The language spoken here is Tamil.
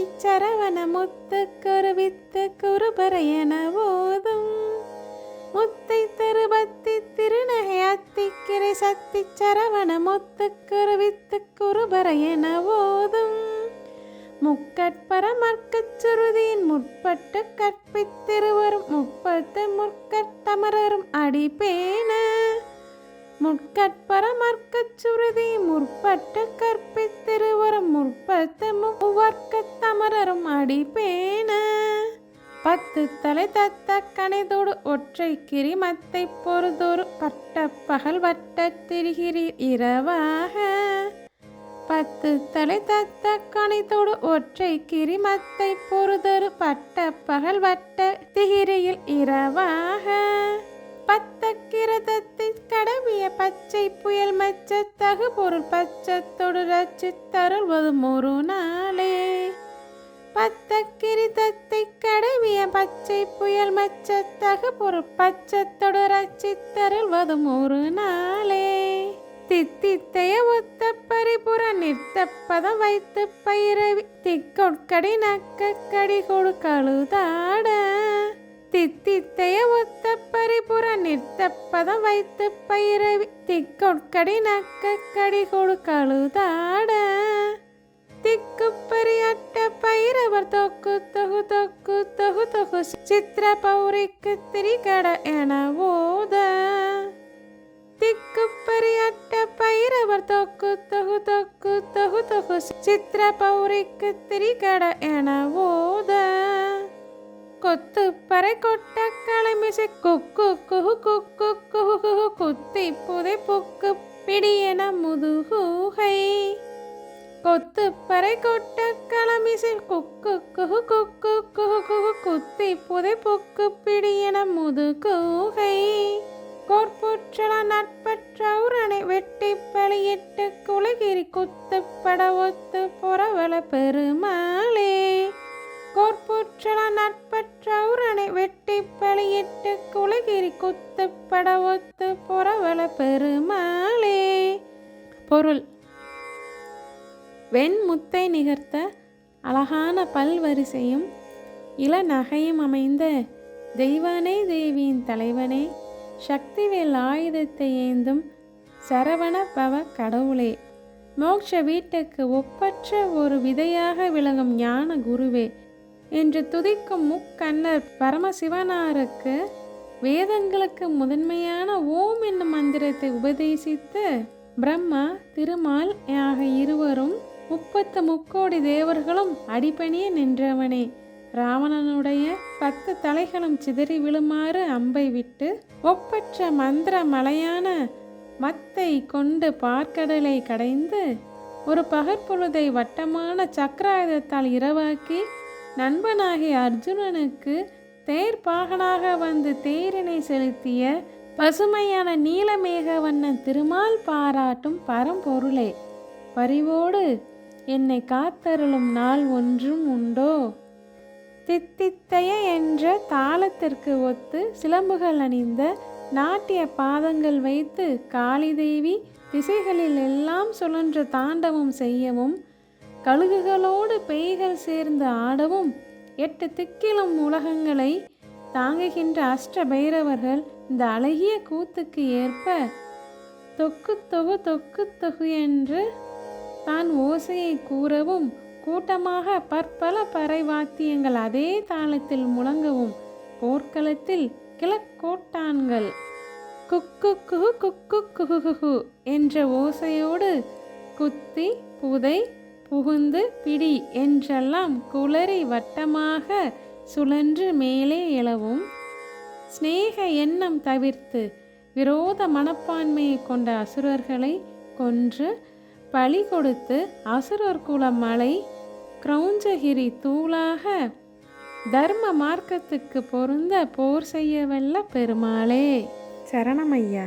சரவண முத்து குருவித்து குருபர என ஓதும் முத்தை தருபத்தி திருநகை அத்திக்கிரை சத்தி சரவண முத்து குருவித்து குருபரையன என ஓதும் முக்கட்பரமர்க்கச் சுருதியின் முற்பட்டு கற்பித்திருவரும் முப்பத்து முற்கட்டமரரும் அடிப்பேன. முட்கட்பரமர்க்கச் சுருதி முற்பட்டு கற்பித்திருவரும் உவர்க்கத் தமரரும் அடிப்பேன. பத்து தலை தத்த கணிதோடு ஒற்றை கிரிமத்தை பொறுதொரு பட்ட பகல் வட்ட திரிகிரி இரவாக. பத்து தலை தத்த கணிதோடு ஒற்றை கிரிமத்தை பொறுதொரு பட்ட பகல் வட்ட திகிரியில் இரவாக. பத்தக்கிரதத்தை கடவிய பச்சை புயல் மச்ச தகு பொருள் பச்சத்தொடு ரச்சி தருள்வதும் ஒரு நாளே. பத்தக்கிரிதத்தை கடவிய பச்சை புயல் மச்ச தகு பொருள் பச்சத்தொடு ரச்சி தருள்வதும் ஒரு நாளே. தித்தித்தைய ஒத்த பரிபுற நிறுத்த பதம் வைத்து பயிரவி திக்கொட்கடி நக்க கடி கொடு கழுதாட. தித்தித்தைய ஒத்த நிறுத்த பதம் வைத்து பயிரவி திக்கொட்கடி நக்க கடி கொடு கழுதாட திக்கு பரியட்ட பைரவர் தொக்கு தொகு தொக்கு தொகு தொகு சித்திர பௌரிக்கு திரிகட என ஓத. திக்கு பரியட்ட பைரவர் தொக்கு தொகு தொக்கு தொகு தொகு சித்திர பௌரிக்கு திரிகட என ஓத. கொத்து பறை கொட்ட களமிசை குக்கு குஹு குக்கு குஹு குஹு குத்தி புதை புக்கு பிடியன முதுகூகை கொத்து பறை கொட்ட களமிசை குக்கு குஹு குக்கு குஹு குஹு குத்தி புதை புக்கு பிடியன முதுகூகை கோற்புற்றல நட்பற்ற உரணை வெட்டி பலியிட்டு குலகிரி குத்து பட ஒத்து குற்றலா நட்பற்ற வெட்டி பலியிட்டு குலகிரி குத்து பட ஒத்து புறவல பெருமாளே. பொருள். வெண்முத்தை நிகர்த்த அழகான பல்வரிசையும் இள நகையும் அமைந்த தெய்வானே தேவியின் தலைவனே. சக்திவேல் ஆயுதத்தை ஏந்தும் சரவண பவ கடவுளே. மோட்ச வீட்டுக்கு ஒப்பற்ற ஒரு விதையாக விளங்கும் ஞான குருவே. என்று துதிக்கும் முக்கண்ணர் பரமசிவனாருக்கு வேதங்களுக்கு முதன்மையான ஓம் என்னும் மந்திரத்தை உபதேசித்து பிரம்மா திருமால் ஆக இருவரும் முப்பத்து முக்கோடி தேவர்களும் அடிபணிய நின்றவனே. ராவணனுடைய பத்து தலைகளும் சிதறி விழுமாறு அம்பை விட்டு ஒப்பற்ற மந்திர மலையான மத்தை கொண்டு பார்க்கடலை கடைந்து ஒரு பகற்பொழுதை வட்டமான சக்கராயுதத்தால் இரவாக்கி நண்பனாகிய அர்ஜுனனுக்கு தேர் பாகனாக வந்து தேரினை செலுத்திய பசுமையான நீலமேக வண்ணன் திருமால் பாராட்டும் பரம்பொருளே. பரிவோடு என்னை காத்தருளும் நாள் ஒன்றும் உண்டோ? தித்தித்தைய என்ற தாளத்திற்கு ஒத்து சிலம்புகள் அணிந்த நாட்டிய பாதங்கள் வைத்து காளி தேவி திசைகளில் எல்லாம் சுழன்று தாண்டவம் செய்யவும் கழுகுகளோடு பேய்கள் சேர்ந்து ஆடவும் எட்டு திக்கிலும் உலகங்களை தாங்குகின்ற அஷ்ட பைரவர்கள் இந்த அழகிய கூத்துக்கு ஏற்ப தொக்கு தொகு தொக்கு தொகு என்று தான் ஓசையை கூறவும் கூட்டமாக பற்பல பறை வாத்தியங்கள் அதே தாளத்தில் முழங்கவும் போர்க்களத்தில் கிழக்கோட்டான்கள். குக்கு குஹு குக்கு குஹு குஹு என்ற ஓசையோடு குத்தி புதை புகுந்து பிடி என்றெல்லாம் குளறி வட்டமாக சுழன்று மேலே எழவும். சிநேக எண்ணம் தவிர்த்து விரோத மனப்பான்மையை கொண்ட அசுரர்களை கொன்று பலி கொடுத்து அசுரர் குல மலை கிரௌஞ்சகிரி தூளாக தர்ம மார்க்கத்துக்கு பொருந்த போர் செய்யவல்ல பெருமாளே. சரணமையா